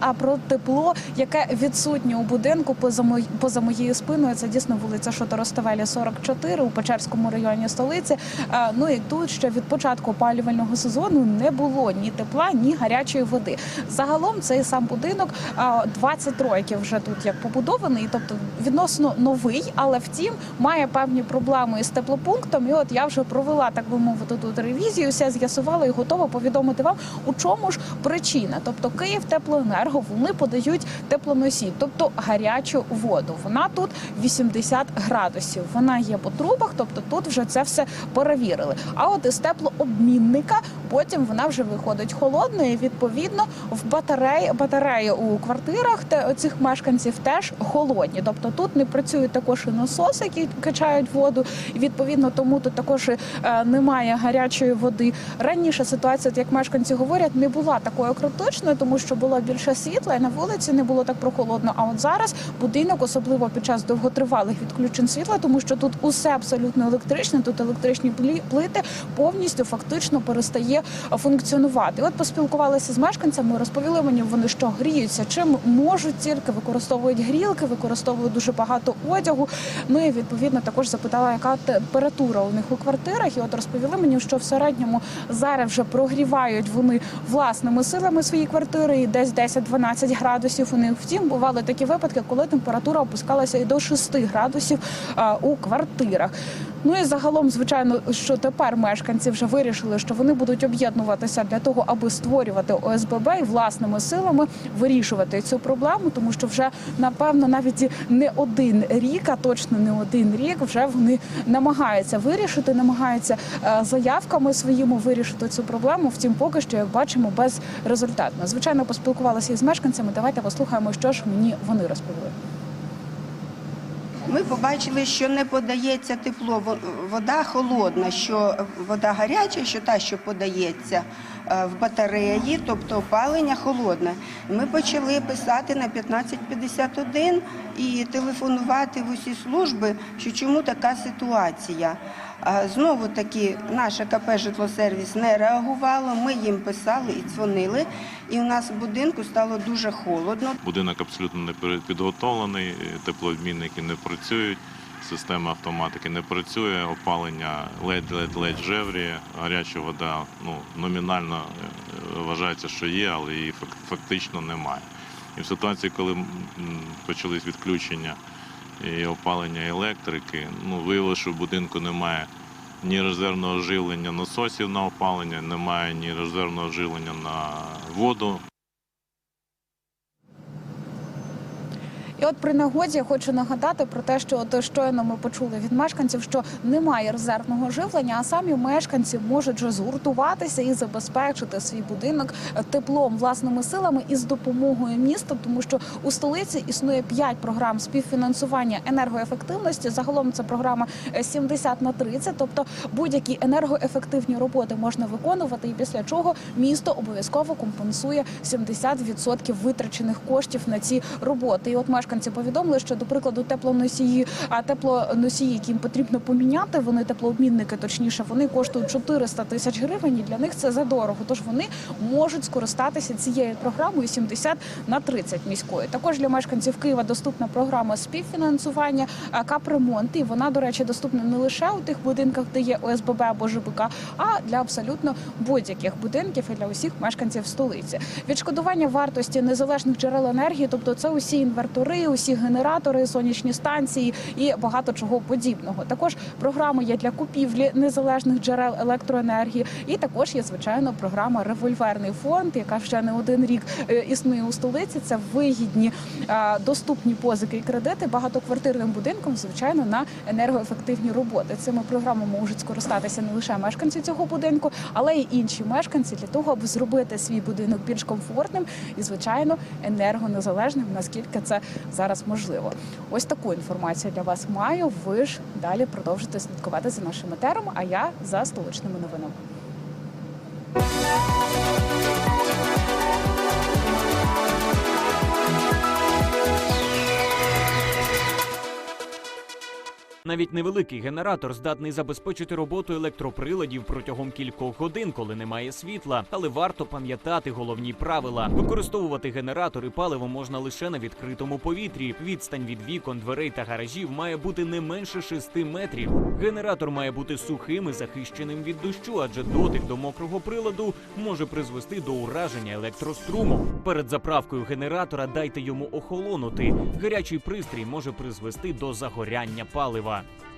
А про тепло, яке відсутнє у будинку поза мої- поза моєю спиною, це дійсно вулиця Шоторостовелі, 44 у Печерському районі столиці. Ну і тут ще від початку опалювального сезону не було ні тепла, ні гарячої води. Загалом цей сам будинок е, 20 років вже тут як побудований, тобто відносно новий, але втім має певні проблеми із теплопунктом. І от я вже провела так би мовити тут ревізію, все з'ясувала і готова повідомити вам, у чому ж причина. Тобто Київ теплоенерго вони подають теплоносій, тобто гарячу воду. Вона тут 80 градусів. Вона є по трубах, тобто тут вже це все перевірили. А от із теплообмінника потім вона вже виходить холодною. Відповідно в батареї батареї у квартирах те- цих мешканців теж холодні. Тобто тут не працюють також і насоси, які качають воду. І відповідно тому тут також е, немає гарячої води. Раніше ситуація, як мешканці говорять, не була такою критичною, тому що було більше світла, і на вулиці не було так прохолодно. А от зараз будинок, особливо під час довготривалих відключень світла, тому що тут усе абсолютно електричне, тут електричні плити повністю фактично перестає функціонувати. От поспілкувалися з мешканцями, розповіли мені вони, що гріються, чим можуть тільки використовують грілки, використовують дуже багато одягу. Ну і відповідно також запитала, яка температура у них у квартирах. І от розповіли мені, що в середньому зараз вже прогрівають вони власними силами свої квартири, і десь 10-12 градусів у них. Втім, бували такі випадки, коли температура опускалася і до 6 градусів у квартирах. Ну і загалом, звичайно, що тепер мешканці вже вирішили, що вони будуть об'єднуватися для того, аби створювати ОСББ і власними силами вирішувати цю проблему, тому що вже напевно навіть не один рік, а точно не один рік, вже вони намагаються вирішити, намагаються е, заявками своїми вирішити цю проблему. Втім, поки що як бачимо безрезультатно. Звичайно, поспілкувалися із мешканцями. Давайте послухаємо, що ж мені вони розповіли. Ми побачили, що не подається тепло, во- вода холодна, що вода гаряча, що та, що подається е, в батареї, тобто опалення холодне. Ми почали писати на 1551 і телефонувати в усі служби, що чому така ситуація. Знову таки наша КП «Житлосервіс» не реагувало, ми їм писали і дзвонили, і у нас в будинку стало дуже холодно. Будинок абсолютно не підготовлений, теплообмінники не працюють, система автоматики не працює, опалення ледь-ледь-ледь жевріє, гаряча вода ну, номінально е, вважається, що є, але її фактично немає. І в ситуації, коли почались відключення і опалення електрики, ну, виявилося, що в будинку немає ні резервного живлення насосів на опалення, немає ні резервного живлення на воду. І от при нагоді я хочу нагадати про те, що от щойно ми почули від мешканців, що немає резервного живлення, а самі мешканці можуть вже згуртуватися і забезпечити свій будинок теплом власними силами і з допомогою міста, тому що у столиці існує 5 програм співфінансування енергоефективності. Загалом це програма е, 70 на 30, тобто будь-які енергоефективні роботи можна виконувати, і після чого місто обов'язково компенсує 70% витрачених коштів на ці роботи. І от мешканці повідомили, що до прикладу теплоносії, а теплоносії, які їм потрібно поміняти, вони теплообмінники, точніше, вони коштують 400 тисяч гривень. І для них це задорого. Тож вони можуть скористатися цією програмою 70 на 30 міської. Також для мешканців Києва доступна програма співфінансування капремонт. І вона, до речі, доступна не лише у тих будинках, де є ОСББ або ЖБК, а для абсолютно будь-яких будинків і для усіх мешканців столиці. Відшкодування вартості незалежних джерел енергії, тобто це усі інвертори, усі генератори, сонячні станції і багато чого подібного. Також програми є для купівлі незалежних джерел електроенергії, і також є звичайно програма Револьверний фонд, яка вже не один рік е, існує у столиці. Це вигідні доступні позики і кредити багатоквартирним будинкам, звичайно, на енергоефективні роботи. Цими програмами можуть скористатися не лише мешканці цього будинку, але й інші мешканці для того, аби зробити свій будинок більш комфортним і, звичайно, енергонезалежним, наскільки це зараз можливо. Ось таку інформацію для вас маю. Ви ж далі продовжите слідкувати за нашим етером, а я за столичними новинами. Навіть невеликий генератор здатний забезпечити роботу електроприладів протягом кількох годин, коли немає світла. Але варто пам'ятати головні правила: використовувати генератор і паливо можна лише на відкритому повітрі. Відстань від вікон, дверей та гаражів має бути не менше 6 метрів. Генератор має бути сухим і захищеним від дощу, адже дотик до мокрого приладу може призвести до ураження електроструму. Перед заправкою генератора дайте йому охолонути. Гарячий пристрій може призвести до загоряння палива.